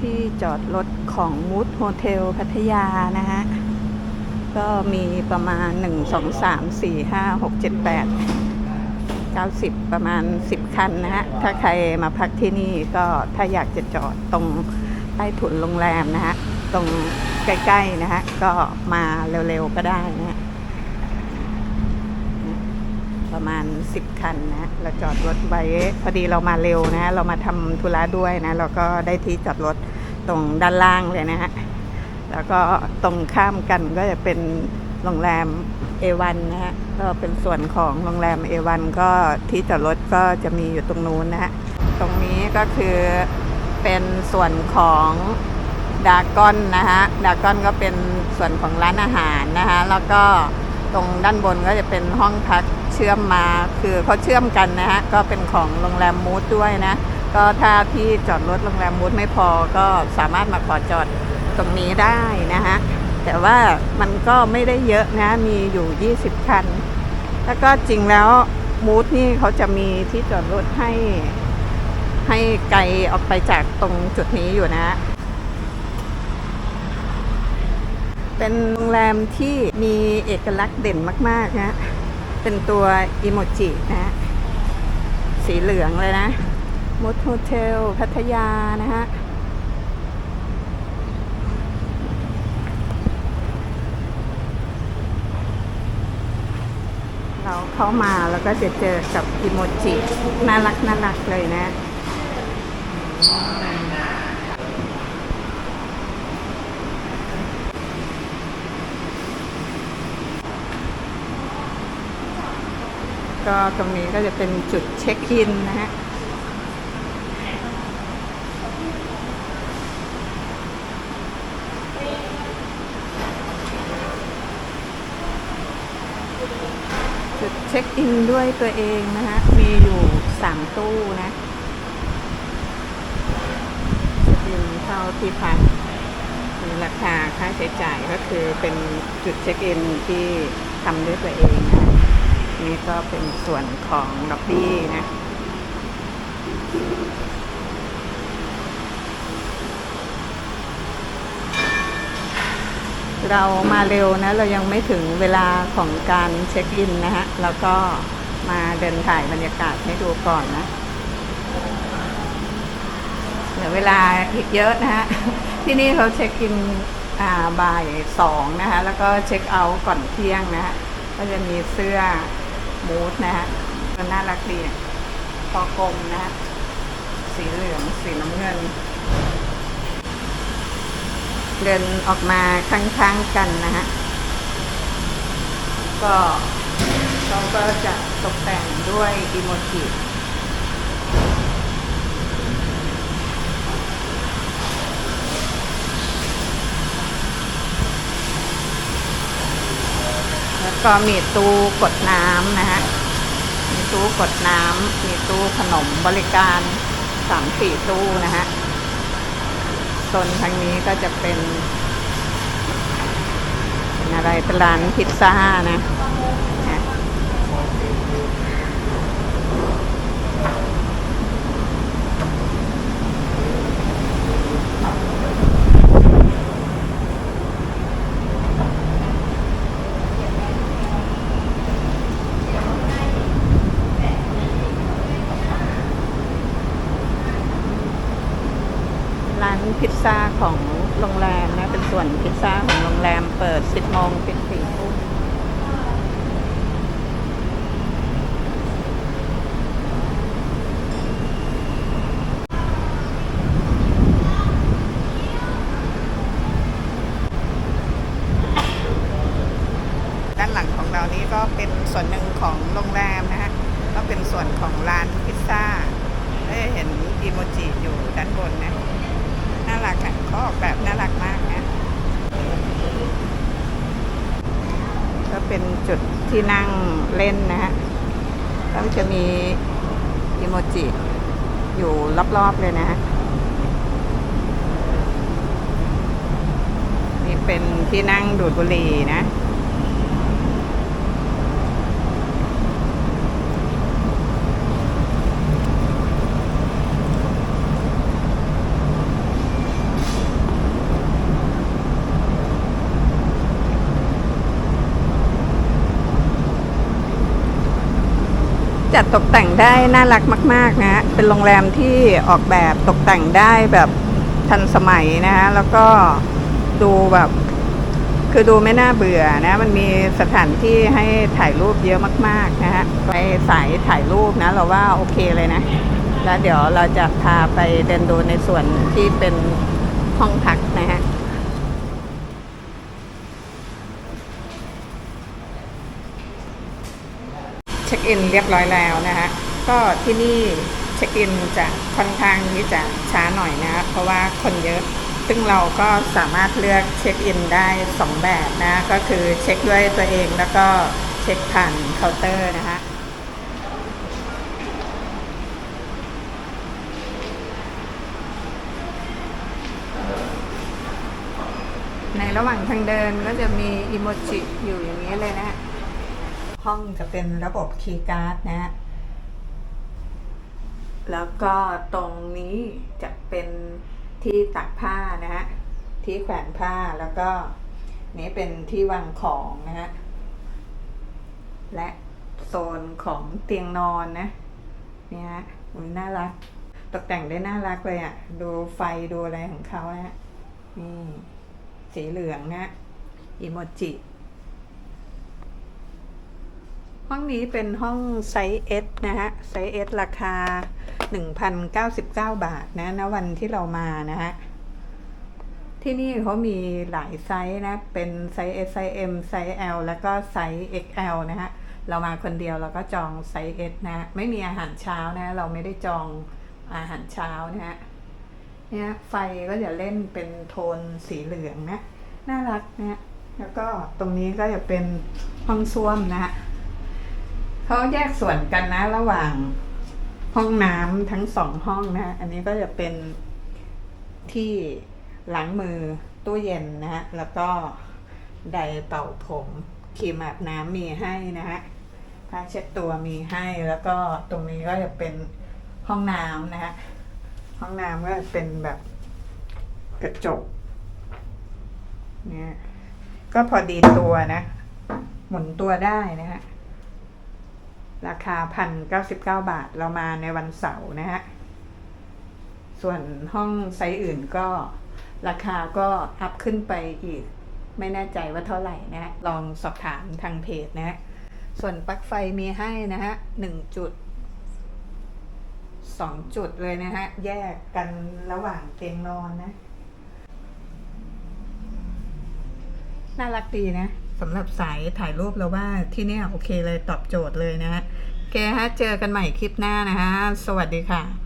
ที่จอดรถของมูดโฮเทลพัทยานะฮะ ก็มีประมาณ 1 2 3 4 5 6 7 8 90 ประมาณ 10 คันนะฮะ ถ้าใครมาพักที่นี่ก็ถ้าอยากจะจอดตรงใต้ถุนโรงแรมนะฮะ ตรงใกล้ ๆ นะฮะ ก็มาเร็ว ๆ ก็ได้นะฮะ ประมาณ 10 คันนะเราจอดรถไว้พอดีเรามาเร็วนะ เรามาทำธุระด้วยนะ เราก็ได้ที่จอดรถตรงด้านล่างเลยนะฮะแล้วก็ตรงข้ามกันก็จะเป็นโรงแรมเอวันนะฮะก็เป็นส่วนของโรงแรมเอวันก็ที่จอดรถก็จะมีอยู่ตรงนู้นนะฮะตรงนี้ก็คือเป็นส่วนของดากอนนะฮะดากอนก็เป็นส่วนของร้านอาหารนะคะแล้วก็ตรงด้านบนก็จะเป็นห้องพัก เชื่อมมาคือเขาเชื่อมกันนะฮะก็เป็นของโรงแรมมูดด้วยนะ ก็ถ้าที่จอดรถโรงแรมมูดไม่พอก็สามารถมาขอจอดตรงนี้ได้นะฮะแต่ว่ามันก็ไม่ได้เยอะนะมีอยู่ 20 คัน แล้วก็จริงแล้วมูดนี่เขาจะมีที่จอดรถให้ให้ไกลออกไปจากตรงจุดนี้อยู่นะ เป็นโรงแรมที่มีเอกลักษณ์เด่นมาก ๆ นะ เป็นตัวอิโมจินะสีเหลืองเลยนะมูดโฮเทลพัทยานะฮะเราเข้ามาแล้วก็จะเจอกับอิโมจิน่ารักน่ารักเลยนะ ก็ตรงนี้ก็จะเป็นจุดเช็คอินนะฮะจุดเช็คอินด้วยตัวเองนะฮะ มีอยู่สามตู้นะเช็คอินเข้าที่พักมีราคาค่าใช้จ่ายก็คือเป็นจุดเช็คอินที่ทำด้วยตัวเองนะ นี่ก็เป็นส่วนของล็อบบี้นะเรามาเร็วนะ เรายังไม่ถึงเวลาของการเช็คอินนะฮะ แล้วก็มาเดินถ่ายบรรยากาศให้ดูก่อนนะเหลือเวลาอีกเยอะนะฮะ ที่นี่เขาเช็คอินอ่าบ่ายสองนะคะ แล้วก็เช็คเอาท์ก่อนเที่ยงนะฮะ ก็จะมีเสื้อ มูสนะฮะน่ารักดีคอกลมนะฮะสีเหลืองสีน้ำเงิน เดินออกมาข้างๆกันนะฮะก็เขาก็จะตกแต่งด้วยอีโมจิ ก็มีตู้กดน้ำนะฮะ มีตู้กดน้ำ มีตู้ขนมบริการสามสี่ตู้นะฮะโซนทางนี้ก็จะเป็น เป็นอะไรเป็นร้านพิซซ่านะนะร้านพิซซ่าของโรงแรมนะ เป็น ส่วนพิซซ่าของโรงแรมเปิด 10โมงปิด4ทุ่มด้านหลังของเรานี้ก็เป็นส่วนหนึ่งของโรงแรมนะฮะก็เป็นส่วนของร้านพิซซ่าได้เห็นอีโมจิอยู่ด้านบนนะน่ารักอะเขาออกแบบน่ารักมากนะ ก็เป็นจุดที่นั่งเล่นนะฮะก็จะมีอีโมจิอยู่รอบๆเลยนะฮะนี่เป็นที่นั่งดูดบุหรี่นะ จัดตกแต่งได้น่ารักมาก ๆนะฮะเป็นโรงแรมที่ออกแบบตกแต่งได้แบบทันสมัยนะฮะ แล้วก็ดูแบบ คือดูไม่น่าเบื่อนะ มันมีสถานที่ให้ถ่ายรูปเยอะมาก ๆ นะฮะ ไปสายถ่ายรูปนะ เราว่าโอเคเลยนะ แล้วเดี๋ยวเราจะพาไปเดินดูในส่วนที่เป็นห้องพักนะฮะ เช็ค อินเรียบร้อยแล้วนะฮะก็ที่นี่เช็คอินจะค่อนข้างที่จะช้าหน่อยนะเพราะว่าคนเยอะ ซึ่งเราก็สามารถเลือกเช็คอินได้ 2 แบบนะ ก็คือเช็คด้วยตัวเองแล้วก็เช็คผ่านเคาน์เตอร์นะฮะในระหว่างทางเดินก็จะมีอิโมจิอยู่อย่างนี้เลยนะ ห้องจะเป็นระบบคีย์การ์ดนะฮะแล้วก็ตรงนี้จะเป็นที่ตักผ้านะฮะ ที่แขวนผ้าแล้วก็นี้เป็นที่วางของนะฮะ และโซนของเตียงนอนนะ เนี่ยฮะอุ๊ยน่ารัก ตกแต่งได้น่ารักเลยอะ่ะ ดูไฟดูอะไรของเขานะฮะนี่สีเหลืองนะอิโมจิ ห้องนี้เป็นห้องไซส์ S นะฮะ ไซส์ S ราคา 1,099 บาทนะณวันที่เรามานะฮะ ที่นี่เขามีหลายไซส์นะ เป็นไซส์ S ไซส์ M ไซส์ L แล้วก็ไซส์ XL นะฮะ เรามาคนเดียวเราก็จองไซส์ S นะฮะไม่มีอาหารเช้านะ เราไม่ได้จองอาหารเช้านะฮะ เนี่ยไฟก็จะเล่นเป็นโทนสีเหลืองนะ น่ารักนะ แล้วก็ตรงนี้ก็จะเป็นห้องส้วมนะฮะ เขาแยกส่วนกันนะ ระหว่างห้องน้ำทั้งสองห้องนะ อันนี้ก็จะเป็นที่ล้างมือตู้เย็นนะฮะ แล้วก็ไดเป่าผมครีมอาบน้ำมีให้นะฮะผ้าเช็ดตัวมีให้ แล้วก็ตรงนี้ก็จะเป็นห้องน้ำนะฮะ ห้องน้ำก็เป็นแบบกระจกเนี่ยก็พอดีตัวนะ หมุนตัวได้นะฮะ ราคาพันเก้าสิบเก้าบาทเรามาในวันเสาร์นะฮะ ส่วนห้องไซส์อื่นก็ราคาก็อัพขึ้นไปอีก ไม่แน่ใจว่าเท่าไหร่นะฮะลองสอบถามทางเพจนะฮะส่วนปลั๊กไฟมีให้นะฮะหนึ่งจุดสองจุดเลยนะฮะ แยกกันระหว่างเตียงนอนนะ น่ารักดีนะ สำหรับสายถ่ายรูปแล้วว่าที่เนี่ยโอเคเลยตอบโจทย์เลยนะฮะโอเคฮะเจอกันใหม่คลิปหน้านะฮะ สวัสดีค่ะ